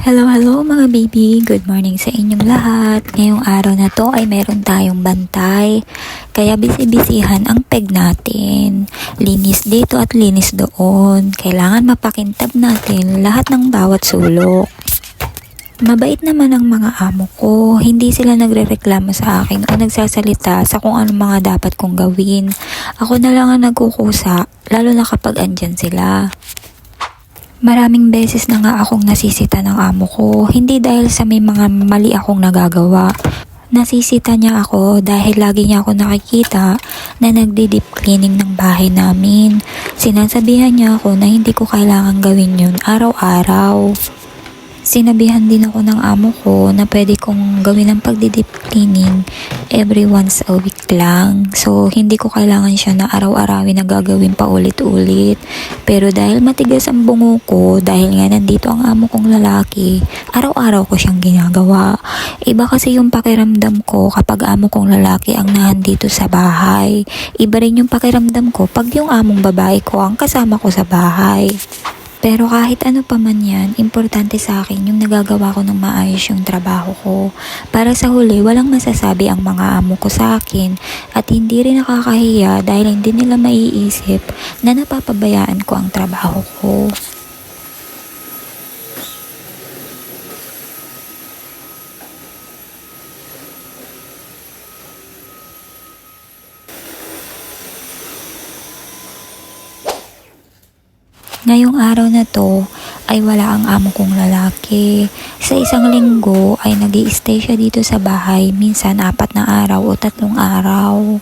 Hello, hello mga baby! Good morning sa inyong lahat. Ngayong araw na to ay meron tayong bantay. Kaya busy-busyhan ang peg natin. Linis dito at linis doon. Kailangan mapakintab natin lahat ng bawat sulok. Mabait naman ang mga amo ko. Hindi sila nagrereklamo sa akin o nagsasalita sa kung ano mga dapat kong gawin. Ako na lang ang nagkukusa, lalo na kapag andyan sila. Maraming beses na nga akong nasisita ng amo ko, hindi dahil sa may mga mali akong nagagawa. Nasisita niya ako dahil lagi niya ako nakikita na nagdi-deep cleaning ng bahay namin. Sinasabihan niya ako na hindi ko kailangan gawin yun araw-araw. Sinabihan din ako ng amo ko na pwede kong gawin ang pagdi-deep cleaning every once a week lang. So, hindi ko kailangan siya na araw-arawin na gagawin pa ulit-ulit. Pero dahil matigas ang bungo ko, dahil nga nandito ang amo kong lalaki, araw-araw ko siyang ginagawa. Iba kasi yung pakiramdam ko kapag amo kong lalaki ang nandito sa bahay. Iba rin yung pakiramdam ko pag yung among babae ko ang kasama ko sa bahay. Pero kahit ano pa man yan, importante sa akin yung nagagawa ko ng maayos yung trabaho ko. Para sa huli, walang masasabi ang mga amo ko sa akin at hindi rin nakakahiya dahil hindi nila maiisip na napapabayaan ko ang trabaho ko. Ngayong araw na to ay wala ang amo kong lalaki. Sa isang linggo ay nag stay siya dito sa bahay, minsan apat na araw o tatlong araw.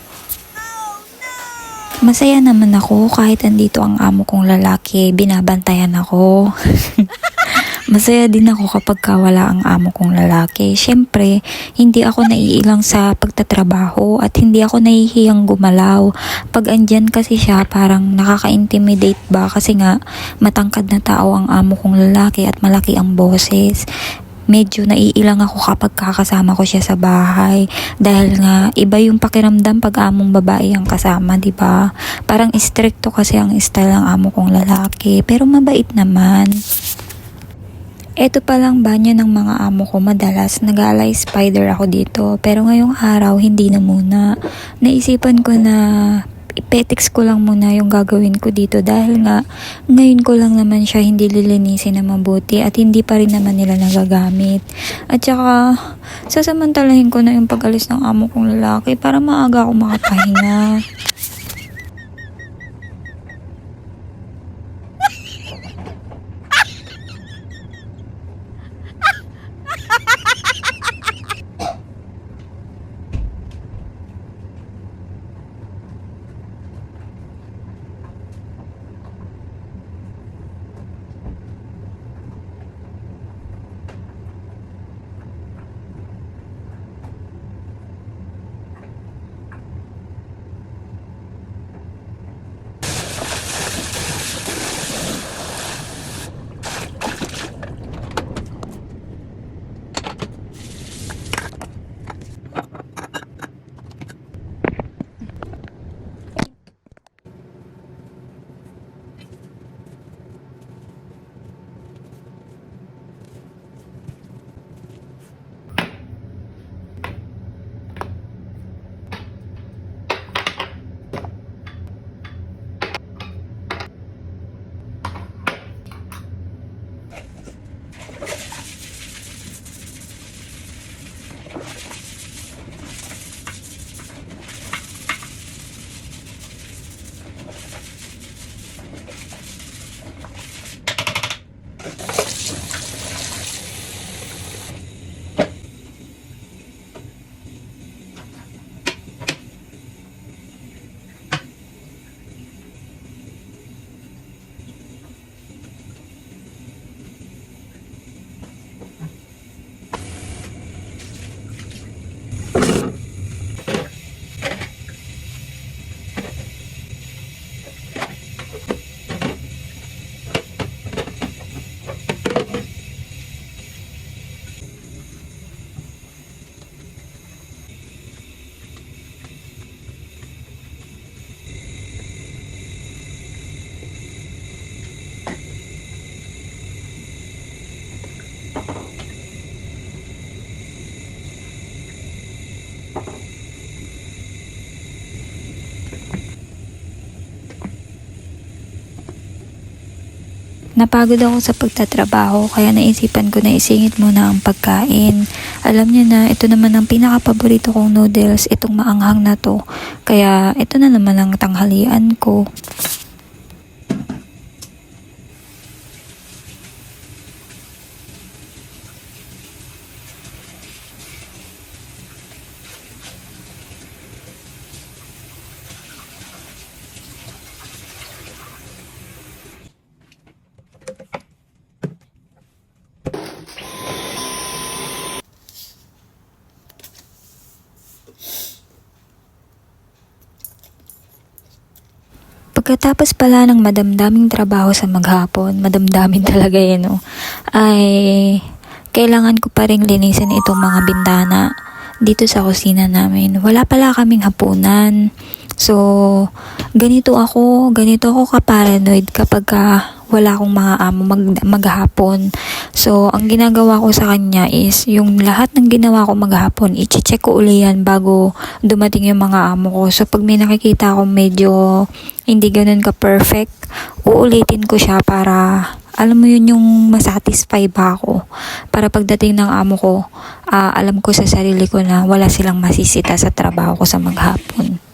Masaya naman ako kahit andito ang amo kong lalaki, binabantayan ako. Masaya din ako kapag wala ang amo kong lalaki. Siyempre, hindi ako naiilang sa pagtatrabaho at hindi ako nahihiyang gumalaw. Pag andyan kasi siya, parang nakaka-intimidate ba kasi nga matangkad na tao ang amo kong lalaki at malaki ang boses medyo naiilang ako kapag kakasama ko siya sa bahay dahil nga iba yung pakiramdam pag among babae ang kasama, 'di ba? Parang stricto kasi ang style ng amo kong lalaki, pero mabait naman. Ito palang banyo ng mga amo ko madalas nag-alay spider ako dito pero ngayong araw hindi na muna. Naisipan ko na ipetix ko lang muna yung gagawin ko dito dahil nga ngayon ko lang naman siya hindi lilinisin na mabuti at hindi pa rin naman nila nagagamit. At saka sasamantalahin ko na yung pag-alis ng amo kong lalaki para maaga ako makapahinga. Napagod ako sa pagtatrabaho kaya naisipan ko na isingit muna ang pagkain. Alam niyo na ito naman ang pinaka-paborito kong noodles, itong maanghang na to. Kaya ito na naman ang tanghalian ko. Pagkatapos pala ng madamdaming trabaho sa maghapon, madamdamin talaga yan, no? ay kailangan ko pa rin linisin itong mga bintana dito sa kusina namin. Wala pala kaming hapunan. So, ganito ako, ganito ako ka-paranoid kapag ka wala akong mga amo mag, maghapon. So, ang ginagawa ko sa kanya is, yung lahat ng ginawa ko maghapon, i-check ko uli yan bago dumating yung mga amo ko. So, pag may nakikita akong medyo hindi ganun ka-perfect, uulitin ko siya para, alam mo yun yung masatisfy ba ako. Para pagdating ng amo ko, ah, alam ko sa sarili ko na wala silang masisita sa trabaho ko sa maghapon.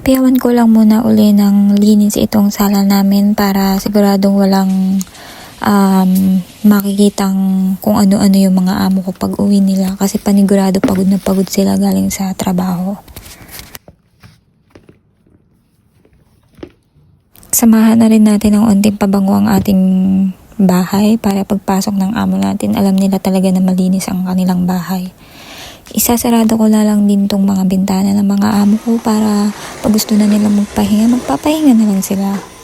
Piyawan ko lang muna uli ng linis itong sala namin para siguradong walang um, makikitang kung ano-ano yung mga amo ko pag uwi nila kasi panigurado pagod na pagod sila galing sa trabaho. Samahan na rin natin ng onting pabango ang ating bahay para pagpasok ng amo natin alam nila talaga na malinis ang kanilang bahay. Isasarado ko na lang din tong mga bintana ng mga amo ko para pag gusto na nila magpahinga, magpapahinga na lang sila.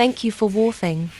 Thank you for warfing.